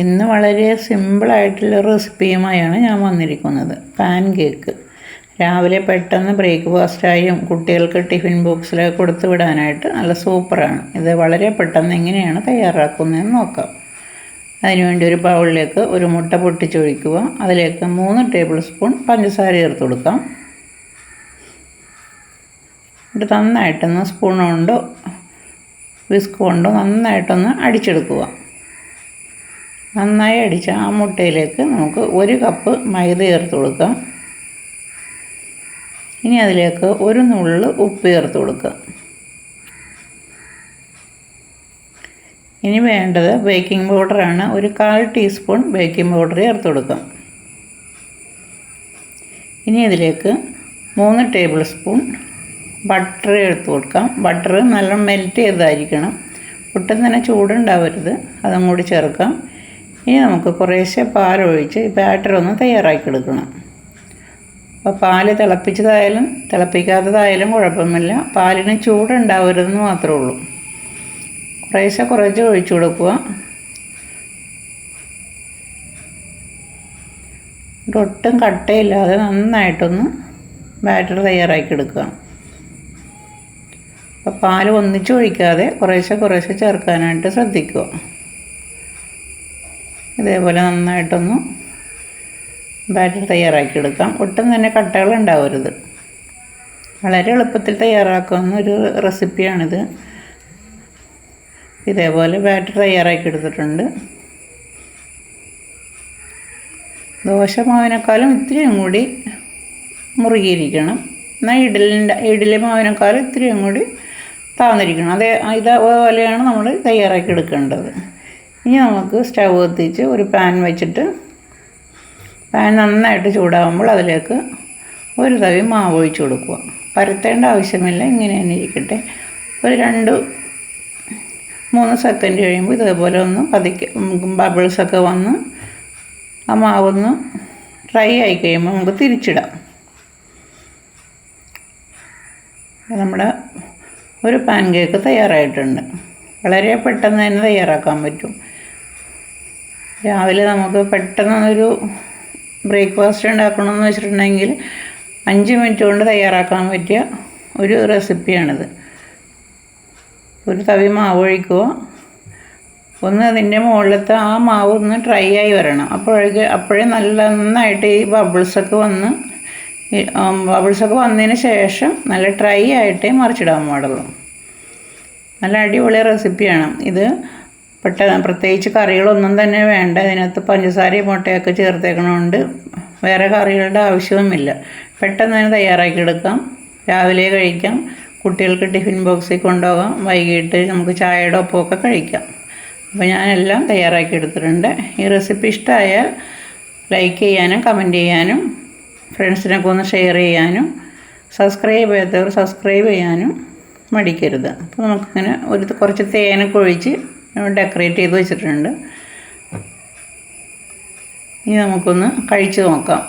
ഇന്ന് വളരെ സിമ്പിളായിട്ടുള്ള റെസിപ്പിയുമായാണ് ഞാൻ വന്നിരിക്കുന്നത്. പാൻ കേക്ക് രാവിലെ പെട്ടെന്ന് ബ്രേക്ക്ഫാസ്റ്റായും കുട്ടികൾക്ക് ടിഫിൻ ബോക്സിൽ കൊടുത്തു വിടാനായിട്ട് നല്ല സൂപ്പറാണ് ഇത് വളരെ പെട്ടെന്ന് എങ്ങനെയാണ് തയ്യാറാക്കുന്നതെന്ന് നോക്കാം. അതിനുവേണ്ടി ഒരു ബൗളിലേക്ക് ഒരു മുട്ട പൊട്ടിച്ചൊഴിക്കുക. അതിലേക്ക് മൂന്ന് ടേബിൾ സ്പൂൺ പഞ്ചസാര ചേർത്ത് കൊടുക്കാം. എന്നിട്ട് നന്നായിട്ടൊന്ന് സ്പൂൺ കൊണ്ടോ വിസ്ക് കൊണ്ടോ നന്നായിട്ടൊന്ന് അടിച്ചെടുക്കുക. നന്നായി അടിച്ച ആ മുട്ടയിലേക്ക് നമുക്ക് ഒരു കപ്പ് മൈദ ചേർത്ത് കൊടുക്കാം. ഇനി അതിലേക്ക് ഒരു നുള്ളു ഉപ്പ് ചേർത്ത് കൊടുക്കുക ഇനി വേണ്ടത് ബേക്കിംഗ് പൗഡറാണ്. ഒരു കാൽ ടീസ്പൂൺ ബേക്കിംഗ് പൗഡർ ചേർത്ത് കൊടുക്കാം. ഇനി ഇതിലേക്ക് മൂന്ന് ടേബിൾ സ്പൂൺ ബട്ടർ ചേർത്ത് കൊടുക്കാം. ബട്ടർ നല്ല മെൽറ്റ് ചെയ്തായിരിക്കണം ഒട്ടും തന്നെ ചൂടുണ്ടാവരുത്. അതും കൂടി ചേർക്കാം. ഇനി നമുക്ക് കുറേശ്ശെ പാലൊഴിച്ച് ഈ ബാറ്റർ ഒന്ന് തയ്യാറാക്കി എടുക്കണം അപ്പോൾ പാൽ തിളപ്പിച്ചതായാലും തിളപ്പിക്കാത്തതായാലും കുഴപ്പമില്ല. പാലിന് ചൂടുണ്ടാവരുതെന്ന് മാത്രമേ ഉള്ളൂ. കുറേശ്ശെ കുറച്ച് ഒഴിച്ചു കൊടുക്കുക. ഒട്ടും കട്ടയില്ലാതെ നന്നായിട്ടൊന്ന് ബാറ്റർ തയ്യാറാക്കി എടുക്കുക അപ്പോൾ പാൽ ഒന്നിച്ച് ഒഴിക്കാതെ കുറേശ്ശെ കുറേശ്ശെ ചേർക്കാനായിട്ട് ശ്രദ്ധിക്കുക. ഇതേപോലെ നന്നായിട്ടൊന്ന് ബാറ്റർ തയ്യാറാക്കി എടുക്കാം ഒട്ടും തന്നെ കട്ടകൾ ഉണ്ടാവരുത്. വളരെ എളുപ്പത്തിൽ തയ്യാറാക്കുന്ന ഒരു റെസിപ്പിയാണിത് ഇതേപോലെ ബാറ്റർ തയ്യാറാക്കി എടുത്തിട്ടുണ്ട് ദോശ ദോശമാവിനേക്കാളും ഇത്തിരിയും കൂടി മുറുകിയിരിക്കണം. എന്നാൽ ഇഡലിന്റെ ഇഡലി മാവിനേക്കാളും ഇത്തിരിയും കൂടി താന്നിരിക്കണം. അതേ ഇതേപോലെയാണ് നമ്മൾ തയ്യാറാക്കി എടുക്കേണ്ടത് ഇനി നമുക്ക് സ്റ്റവ് കത്തിച്ച് ഒരു പാൻ വെച്ചിട്ട് പാൻ നന്നായിട്ട് ചൂടാകുമ്പോൾ അതിലേക്ക് ഒരു തവി മാവ് ഒഴിച്ച് കൊടുക്കുക. പരത്തേണ്ട ആവശ്യമില്ല ഇങ്ങനെ തന്നെ ഇരിക്കട്ടെ. ഒരു രണ്ട് മൂന്ന് സെക്കൻഡ് കഴിയുമ്പോൾ ഇതേപോലെ ഒന്ന് പതിക്ക ബബിൾസൊക്കെ വന്ന് ആ മാവൊന്ന് ഡ്രൈ ആയി കഴിയുമ്പോൾ നമുക്ക് തിരിച്ചിടാം. നമ്മുടെ ഒരു പാൻ കേക്ക് തയ്യാറായിട്ടുണ്ട്. വളരെ പെട്ടെന്ന് തന്നെ തയ്യാറാക്കാൻ പറ്റും. രാവിലെ നമുക്ക് പെട്ടെന്നൊരു ബ്രേക്ക്ഫാസ്റ്റ് ഉണ്ടാക്കണമെന്ന് വെച്ചിട്ടുണ്ടെങ്കിൽ അഞ്ച് മിനിറ്റ് കൊണ്ട് തയ്യാറാക്കാൻ പറ്റിയ ഒരു റെസിപ്പിയാണിത്. ഒരു തവി മാവ് ഒഴിക്കുക. ഒന്ന് അതിന്റെ മുകളിലത്തെ ആ മാവ് ഒന്ന് ഡ്രൈ ആയി വരണം. അപ്പോഴേക്ക് അപ്പോഴേ നല്ല നന്നായിട്ട് ഈ ബബിൾസൊക്കെ വന്ന് ബബിൾസൊക്കെ വന്നതിന് ശേഷം നല്ല ഡ്രൈ ആയിട്ടേ മറിച്ചിടാൻ പാടുള്ളൂ. നല്ല അടിപൊളി റെസിപ്പിയാണ് ഇത്. പെട്ടെന്ന് പ്രത്യേകിച്ച് കറികളൊന്നും തന്നെ വേണ്ട. ഇതിനകത്ത് പഞ്ചസാരയും മുട്ടയൊക്കെ ചേർത്തേക്കണോണ്ട് വേറെ കറികളുടെ ആവശ്യവുമില്ല. പെട്ടെന്ന് തന്നെ തയ്യാറാക്കി എടുക്കാം രാവിലെ കഴിക്കാം. കുട്ടികൾക്ക് ടിഫിൻ ബോക്സിൽ കൊണ്ടുപോകാം. വൈകിട്ട് നമുക്ക് ചായയുടെ ഒപ്പമൊക്കെ കഴിക്കാം. അപ്പോൾ ഞാനെല്ലാം തയ്യാറാക്കി എടുത്തിട്ടുണ്ട് ഈ റെസിപ്പി ഇഷ്ടമായാൽ ലൈക്ക് ചെയ്യാനും കമന്റ് ചെയ്യാനും ഫ്രണ്ട്സിനൊക്കെ ഒന്ന് ഷെയർ ചെയ്യാനും സബ്സ്ക്രൈബ് ചെയ്യാത്തവർ സബ്സ്ക്രൈബ് ചെയ്യാനും മടിക്കരുത്. അപ്പോൾ നമുക്കിങ്ങനെ ഒരു കുറച്ച് തേനൊക്കെ ഒഴിച്ച് ഡെക്കറേറ്റ് ചെയ്ത് വെച്ചിട്ടുണ്ട്. ഇനി നമുക്കൊന്ന് കഴിച്ചു നോക്കാം.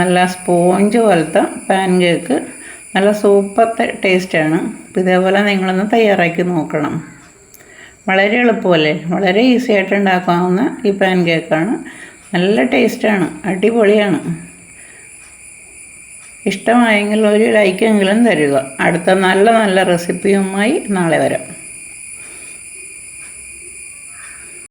നല്ല സ്പോഞ്ച് പോലത്തെ പാൻ കേക്ക് നല്ല സൂപ്പർ ടേസ്റ്റാണ് അപ്പോൾ ഇതേപോലെ നിങ്ങളൊന്ന് തയ്യാറാക്കി നോക്കണം. വളരെ എളുപ്പമല്ലേ? വളരെ ഈസി ആയിട്ട് ഉണ്ടാക്കാവുന്ന ഈ പാൻ കേക്കാണ് നല്ല ടേസ്റ്റാണ് അടിപൊളിയാണ്. ഇഷ്ടമായെങ്കിൽ ഒരു ലൈക്കെങ്കിലും തരിക. അടുത്ത നല്ല നല്ല റെസിപ്പിയുമായി നാളെ വരാം.